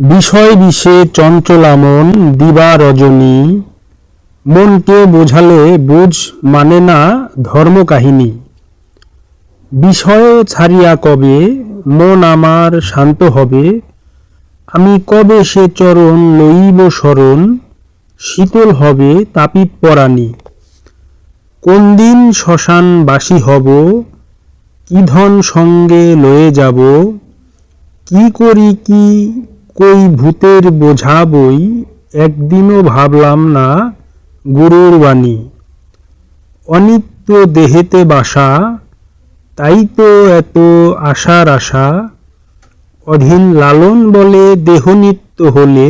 বিষয় বিষে চঞ্চলামন দিবা রজনী, মনকে বোঝালে বুঝ মানে না ধর্মকাহিনী। বিষয় ছাড়িয়া কবে মন আমার শান্ত হবে, আমি কবে সে চরণ লইব শরণ শীতল হবে তাপিত পরাণী। কোন দিন শ্মশান বাসী হব, কি ধন সঙ্গে লয়ে যাব, কি করি কি কই ভূতের বোঝা বই, একদিনও ভাবলাম না গুরুর বাণী। অনিত্য দেহেতে বাসা, তাই তো এত আশার আশা। অধীন লালন বলে দেহ নিত্য হলে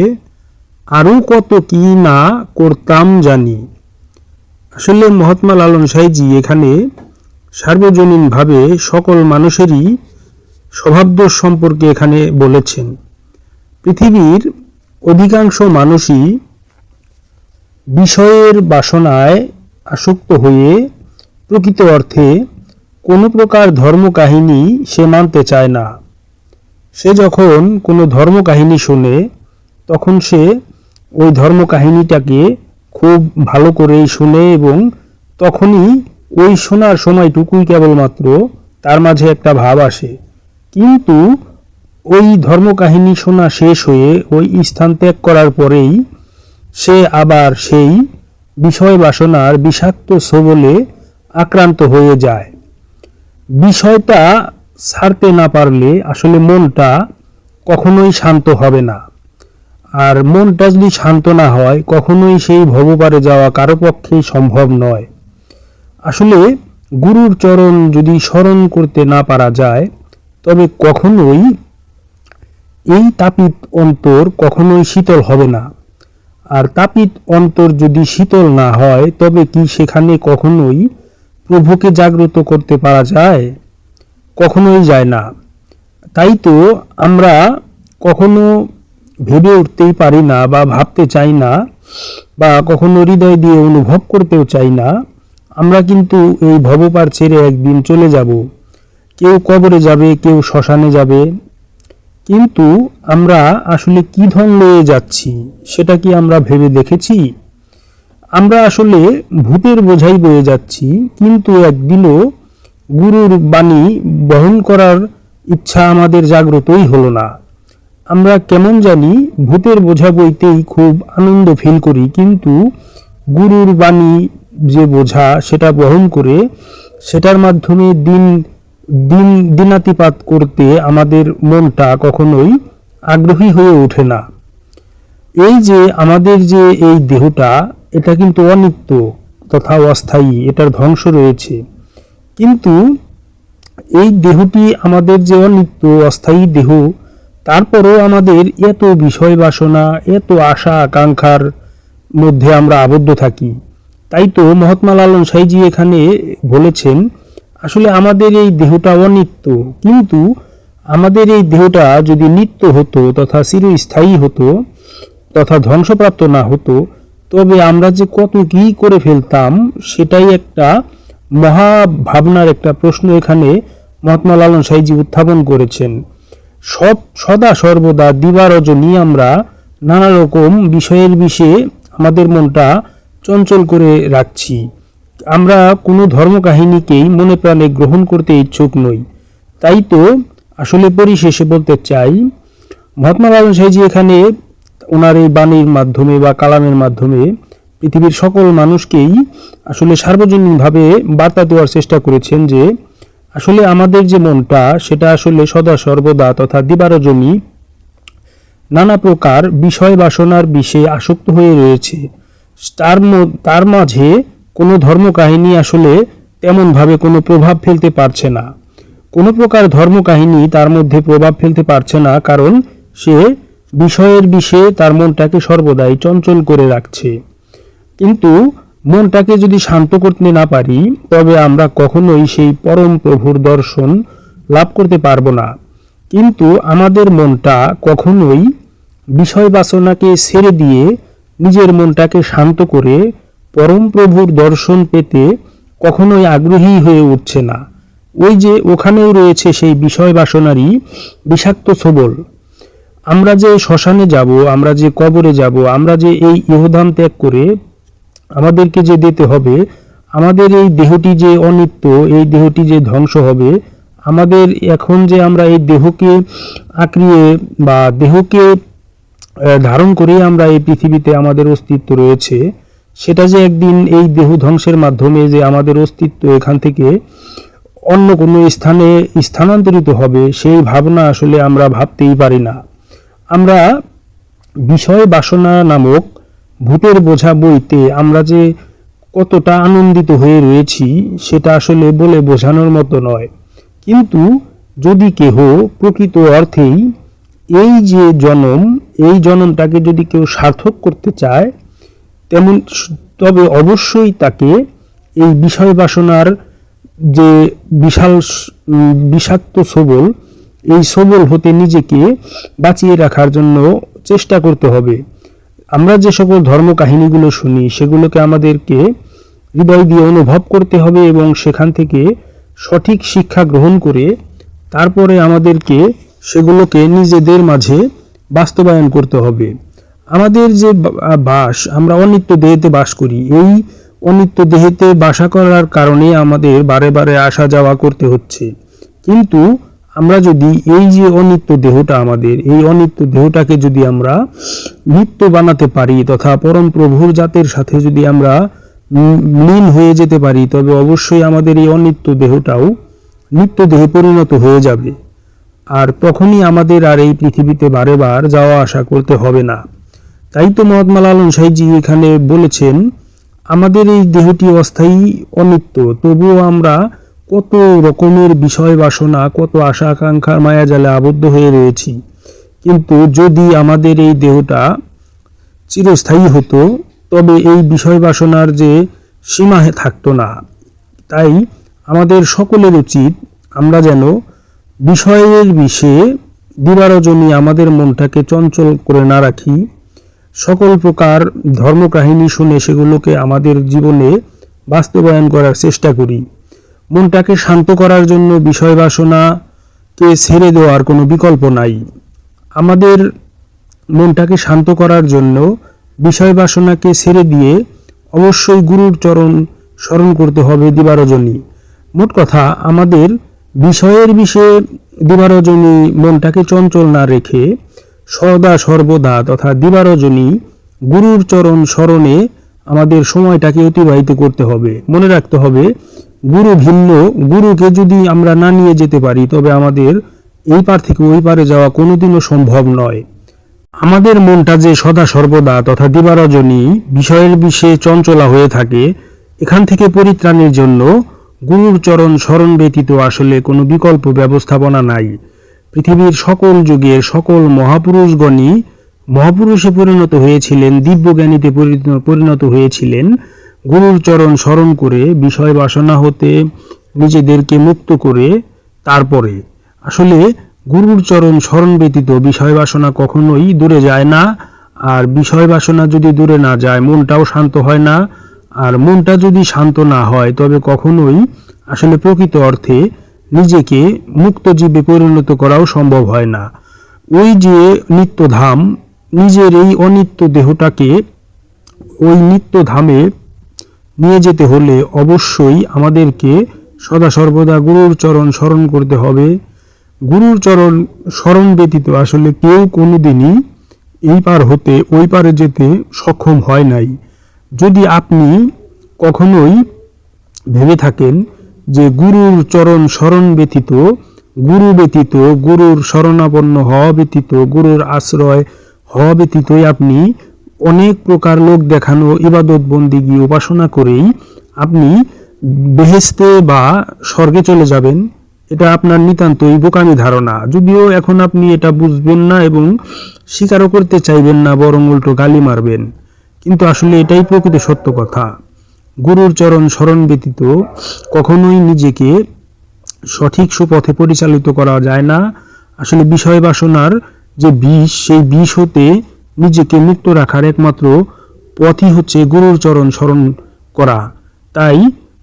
আরও কত কি না করতাম জানি। আসলে মহাত্মা লালন সাইজি এখানে সার্বজনীনভাবে সকল মানুষেরই স্বভাবদোষ সম্পর্কে এখানে বলেছেন। পৃথিবীর অধিকাংশ মানুষই বিষয়ের বাসনায় আসক্ত হয়ে প্রকৃত অর্থে কোনো প্রকার ধর্মকাহিনী সে মানতে চায় না। সে যখন কোনো ধর্মকাহিনী শোনে, তখন সে ওই ধর্মকাহিনীটাকে খুব ভালো করেই শুনে এবং তখনই ওই শোনার সময়টুকুই কেবলমাত্র তার মাঝে একটা ভাব আসে। কিন্তু ওই ধর্মকাহিনী শোনা শেষ হয়ে ওই স্থান ত্যাগ করার পরেই সে আবার সেই বিষয় বাসনার বিষাক্ত সবলে আক্রান্ত হয়ে যায়। বিষয়টা ছাড়তে না পারলে আসলে মনটা কখনোই শান্ত হবে না। আর মনটা যদি শান্ত না হয়, কখনোই সেই ভবপারে যাওয়া কারও পক্ষেই সম্ভব নয়। আসলে গুরুর চরণ যদি স্মরণ করতে না পারা যায়, তবে কখনোই এই তাপিত অন্তর কখনোই শীতল হবে না। আর তাপিত অন্তর যদি শীতল না হয়, তবে কি সেখানে কখনোই প্রভুকে জাগ্রত করতে পারা যায়? কখনোই যায় না। তাই তো আমরা কখনো ভেবে উঠতেই পারি না বা ভাবতে চাই না বা কখনো হৃদয় দিয়ে অনুভব করতেও চাই না। আমরা কিন্তু এই ভবপার ছেড়ে একদিন চলে যাব। কেউ কবরে যাবে, কেউ শ্মশানে যাবে কিন্তু আমরা আসলে কি লয়ে যাচ্ছি, সেটা কি আমরা ভেবে দেখেছি? আমরা আসলে ভূতের বোঝাই বয়ে যাচ্ছি, কিন্তু একদিনও গুরুর বাণী বহন করার ইচ্ছা আমাদের জাগ্রতই হলো না। আমরা কেমন জানি ভূতের বোঝা বইতেই খুব আনন্দ ফিল করি, কিন্তু গুরুর বাণী যে বোঝা সেটা বহন করে সেটার মাধ্যমে দিন দিন দিনাতিপাত করতে আমাদের মনটা কখনোই আগ্রহী হয়ে ওঠে না। এই যে আমাদের যে এই দেহটা, এটা কিন্তু অনিত্য তথা অস্থায়ী, এটার ধ্বংস রয়েছে। কিন্তু এই দেহটি আমাদের যে অনিত্য, অস্থায়ী দেহ, তারপরও আমাদের এত বিষয় বাসনা, এত আশা আকাঙ্ক্ষার মধ্যে আমরা আবদ্ধ থাকি। তাই তো মহাত্মা লালন সাইজি এখানে বলেছেন আসলে আমাদের এই দেহটা অনিত্য, কিন্তু আমাদের এই দেহটা যদি নিত্য হতো তথা চিরস্থায়ী হতো তথা ধ্বংসপ্রাপ্ত না হতো, তবে আমরা যে কত কি করে ফেলতাম সেটাই একটা মহা ভাবনার একটা প্রশ্ন এখানে মহাত্মা লালন সাইজি উত্থাপন করেছেন। সব, সদা সর্বদা দিবারজনী আমরা নানা রকম বিষয়ের বিষয়ে আমাদের মনটা চঞ্চল করে রাখছি। আমরা কোনো ধর্মকাহিনীকেই মনে প্রাণে গ্রহণ করতে ইচ্ছুক নই। তাই তো আসলে পরিশেষে বলতে চাই, মহাত্মা লালন সাহেজি এখানে ওনার এই বাণীর মাধ্যমে বা কালামের মাধ্যমে পৃথিবীর সকল মানুষকেই আসলে সার্বজনীনভাবে বার্তা দেওয়ার চেষ্টা করেছেন যে, আসলে আমাদের যে মনটা সেটা আসলে সদা সর্বদা তথা দিবারজনী নানা প্রকার বিষয় বাসনার বিষে আসক্ত হয়ে রয়েছে। তার তার মাঝে কোনো ধর্মকাহিনী আসলে তেমনভাবে কোনো প্রভাব ফেলতে পারছে না। কোনো প্রকার ধর্মকাহিনী তার মধ্যে প্রভাব ফেলতে পারছে না, কারণ সে বিষয়ের বিষে তার মনটাকে সর্বদাই চঞ্চল করে রাখছে। কিন্তু মনটাকে যদি শান্ত করতে না পারি, তবে আমরা কখনোই সেই পরম প্রভুর দর্শন লাভ করতে পারব না। কিন্তু আমাদের মনটা কখনোই বিষয় বাসনাকে ছেড়ে দিয়ে নিজের মনটাকে শান্ত করে পরম প্রভুর দর্শন পেতে কখনোই আগ্রহী হয়ে উঠছে না। ওই যে ওখানেও রয়েছে সেই বিষয় বাসনারই বিষাক্ত সবল। আমরা যে শ্মশানে যাব, আমরা যে কবরে যাব, আমরা যে এই ইহধাম ত্যাগ করে আমাদেরকে যে দিতে হবে, আমাদের এই দেহটি যে অনিত্য, এই দেহটি যে ধ্বংস হবে, আমাদের এখন যে আমরা এই দেহকে আঁকড়িয়ে বা দেহকে ধারণ করে আমরা এই পৃথিবীতে আমাদের অস্তিত্ব রয়েছে সেটা যে একদিন এই দেহ ধ্বংসের মাধ্যমে যে আমাদের অস্তিত্ব এখান থেকে অন্য কোনো স্থানে স্থানান্তরিত হবে, সেই ভাবনা আসলে আমরা ভাবতেই পারি না। আমরা বিষয় বাসনা নামক ভূতের বোঝা বইতে আমরা যে কতটা আনন্দিত হয়ে রয়েছি, সেটা আসলে বলে বোঝানোর মতো নয়। কিন্তু যদি কেহ প্রকৃত অর্থেই এই যে জনম, এই জনমটাকে যদি কেউ সার্থক করতে চায় তেমন তবে অবশ্যই তাকে এই বিষয় বাসনার যে বিশাল বিষাক্ত সবল, এই সবল হতে নিজেকে বাঁচিয়ে রাখার জন্য চেষ্টা করতে হবে। আমরা যে সকল ধর্ম কাহিনীগুলো শুনি, সেগুলোকে আমাদেরকে হৃদয় দিয়ে অনুভব করতে হবে এবং সেখান থেকে সঠিক শিক্ষা গ্রহণ করে তারপরে আমাদেরকে সেগুলোকে নিজেদের মাঝে বাস্তবায়ন করতে হবে। আমাদের যে বাস আমরা অনিত্য দেহেতে বাস করি। এই অনিত্য দেহেতে বাসা করার কারণে আমাদের বারে বারে আসা যাওয়া করতে হচ্ছে। কিন্তু আমরা যদি এই যে অনিত্য দেহটা আমাদের এই অনিত্য দেহটাকে যদি আমরা নিত্য বানাতে পারি তথা পরম প্রভুর জাতের সাথে যদি আমরা উম, লীন হয়ে যেতে পারি তবে অবশ্যই আমাদের এই অনিত্য দেহটাও নিত্য দেহে পরিণত হয়ে যাবে। আর তখনই আমাদের আর এই পৃথিবীতে বারে বার যাওয়া আসা করতে হবে না। তাই তো মহাত্মা লালন সাহেবজি এখানে বলেছেন, আমাদের এই দেহটি অস্থায়ী, অনিত্য। তবুও আমরা কত রকমের বিষয় বাসনা, কত আশা আকাঙ্ক্ষার মায়াজালে আবদ্ধ হয়ে রয়েছি। কিন্তু যদি আমাদের এই দেহটা চিরস্থায়ী হতো, তবে এই বিষয় বাসনার যে সীমা থাকতো না। তাই আমাদের সকলের উচিত আমরা যেন বিষয়ের বিষয়ে দিবারজনী আমাদের মনটাকে চঞ্চল করে না রাখি সকল প্রকার ধর্মকাহিনী শুনে সেগুলোকে আমাদের জীবনে বাস্তবায়ন করার চেষ্টা করি। মনটাকে শান্ত করার জন্য বিষয় বাসনাকে ছেড়ে দেওয়ার কোনো বিকল্প নাই। আমাদের মনটাকে শান্ত করার জন্য বিষয় বাসনাকে ছেড়ে দিয়ে অবশ্যই গুরুর চরণ স্মরণ করতে হবে দিবারজনী। মোট কথা, আমাদের বিষয়ের বিষয়ে দিবারজনী মনটাকে চঞ্চল না রেখে সদা সর্বদা তথা দিবারজনী গুরুর চরণ স্মরণে আমাদের সময়টাকে অতিবাহিত করতে হবে। মনে রাখতে হবে, গুরু ভিন্ন, গুরুকে যদি আমরা না নিয়ে যেতে পারি, তবে আমাদের এই পার থেকে ওই পারে যাওয়া কোনোদিনও সম্ভব নয়। আমাদের মনটা যে সদা সর্বদা তথা দিবারজনী বিষয়ের বিষয়ে চঞ্চলা হয়ে থাকে, এখান থেকে পরিত্রাণের জন্য গুরুর চরণ স্মরণ ব্যতীত আসলে কোনো বিকল্প ব্যবস্থাপনা নাই। পৃথিবীর সকল যুগের সকল মহাপুরুষগণই মহাপুরুষে পরিণত হয়েছিলেন, দিব্যজ্ঞানীতে পরিণত- হয়েছিলেন। গুরুর চরণ স্মরণ করে, বিষয় বাসনা হতে নিজেদেরকে মুক্ত করে তারপরে। আসলে গুরুর চরণ স্মরণ ব্যতীত বিষয় বাসনা কখনোই দূরে যায় না, আর বিষয় বাসনা যদি দূরে না যায়, মনটাও শান্ত হয় না, আর মনটা যদি শান্ত না হয়, তবে কখনোই আসলে প্রকৃত অর্থে নিজেকে মুক্ত জীবে পরিণত করাও সম্ভব হয় না। ওই যে নিত্যধাম, নিজের এই অনিত্য দেহটাকে ওই নিত্য ধামে নিয়ে যেতে হলে অবশ্যই আমাদেরকে সদা সর্বদা গুরুর চরণ স্মরণ করতে হবে। গুরুর চরণ স্মরণ ব্যতীত আসলে কেউ কোনোদিনই এই পার হতে, ওই পারে যেতে সক্ষম হয় নাই। যদি আপনি কখনোই ভেবে থাকেন যে গুরুর চরণ স্মরণ ব্যতীত, গুরু ব্যতীত, গুরুর শরণাপন্ন হওয়া ব্যতীত, গুরুর আশ্রয় হওয়া ব্যতীতই আপনি অনেক প্রকার লোক দেখানো, ইবাদত বন্দিগি উপাসনা করেই আপনি বেহেস্তে বা স্বর্গে চলে যাবেন। এটা আপনার নিতান্তই বোকামি ধারণা। যদিও এখন আপনি এটা বুঝবেন না এবং স্বীকারও করতে চাইবেন না, বরং উল্টো গালি মারবেন। কিন্তু আসলে এটাই প্রকৃত সত্য কথা। গুরুর চরণ স্মরণ ব্যতীত কখনোই নিজেকে সঠিক সুপথে পরিচালিত করা যায় না। আসলে বিষয় বাসনার যে বিষ, সেই বিষ হতে নিজেকে মুক্ত রাখার একমাত্র পথই হচ্ছে গুরুর চরণ স্মরণ করা। তাই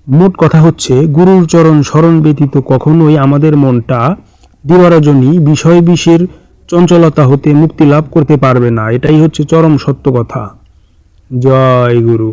মোট কথা হচ্ছে, গুরুর চরণ স্মরণ ব্যতীত কখনোই আমাদের মনটা দিবারজনী বিষয় বিষের চঞ্চলতা হতে মুক্তি লাভ করতে পারবে না। এটাই হচ্ছে চরম সত্য কথা। জয় গুরু।